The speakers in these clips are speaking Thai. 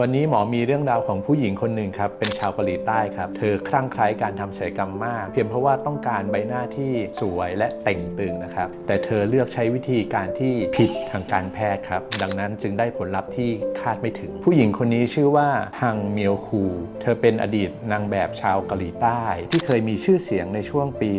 วันนี้หมอมีเรื่องราวของผู้หญิงคนหนึ่งครับ เป็นชาวเกาหลีใต้ครับ เธอคลั่งไคล้การทำศัลยกรรมมาก เพียงเพราะว่าต้องการใบหน้าที่สวยและเต่งตึงนะครับ แต่เธอเลือกใช้วิธีการที่ผิดทางการแพทย์ครับ ดังนั้นจึงได้ผลลัพธ์ที่คาดไม่ถึง ผู้หญิงคนนี้ชื่อว่าฮังเมียวคู เธอเป็นอดีตนางแบบชาวเกาหลีใต้ ที่เคยมีชื่อเสียงในช่วงปี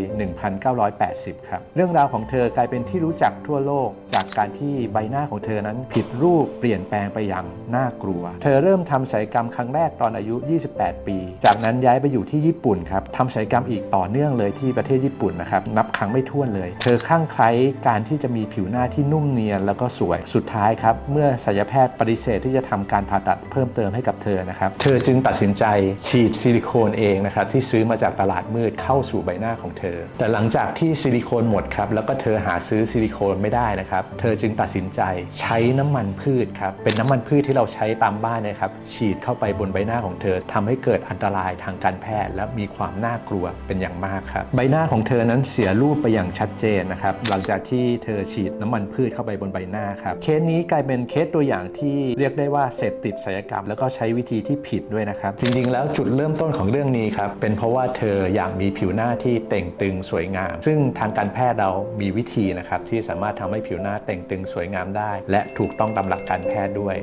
1980 ครับ เรื่องราวของเธอกลายเป็นที่รู้จักทั่วโลก การที่ใบหน้าของเธอนั้นผิดรูปเปลี่ยนแปลงไปอย่างน่ากลัว เธอเริ่มทำศัลยกรรมครั้งแรกตอนอายุ 28 ปี จากนั้นย้ายไปอยู่ที่ญี่ปุ่นครับทำศัลยกรรมอีกต่อเนื่องเลยที่ประเทศญี่ปุ่นนะครับนับครั้งไม่ถ้วนเลย เธอคลั่งไคล้การที่จะมีผิวหน้าที่นุ่มเนียนแล้วก็สวยสุดท้ายครับเมื่อศัลยแพทย์ปฏิเสธที่จะทำการผ่าตัดเพิ่มเติมให้กับเธอนะครับเธอจึงตัดสินใจฉีดซิลิโคนเองนะครับที่ซื้อมาจากตลาดมืดเข้าสู่ใบหน้าของเธอ แต่หลังจากที่ซิลิโคนหมดครับแล้วก็เธอหาซื้อซิลิโคนไม่ได้นะครับเธอจึงตัดสินใจใช้น้ำมันพืชครับ เป็นน้ำมันพืชที่เราใช้ตามบ้านนะครับ ฉีดเข้าไปบนใบหน้าของเธอทำให้เกิดอันตรายทางการแพทย์ และมีความน่ากลัวเป็นอย่างมากครับ ใบหน้าของเธอนั้นเสียรูปไปอย่างชัดเจนนะครับ หลังจากที่เธอฉีดน้ำมันพืชเข้าไปบนใบหน้าครับ เคสนี้กลายเป็นเคสตัวอย่างที่เรียกได้ว่าเสพติดศัลยกรรม แล้วก็ใช้วิธีที่ผิดด้วยนะครับ จริงๆ แล้วจุดเริ่มต้นของเรื่องนี้ครับ เป็นเพราะว่าเธออยากมีผิวหน้าที่เต่งตึงสวยงาม ซึ่งทางการแพทย์เรามีวิธีนะครับที่สามารถทำให้ผิวหน้าเแต่งตึงสวยงามได้ และถูกต้องตามหลักการแพทย์ด้วย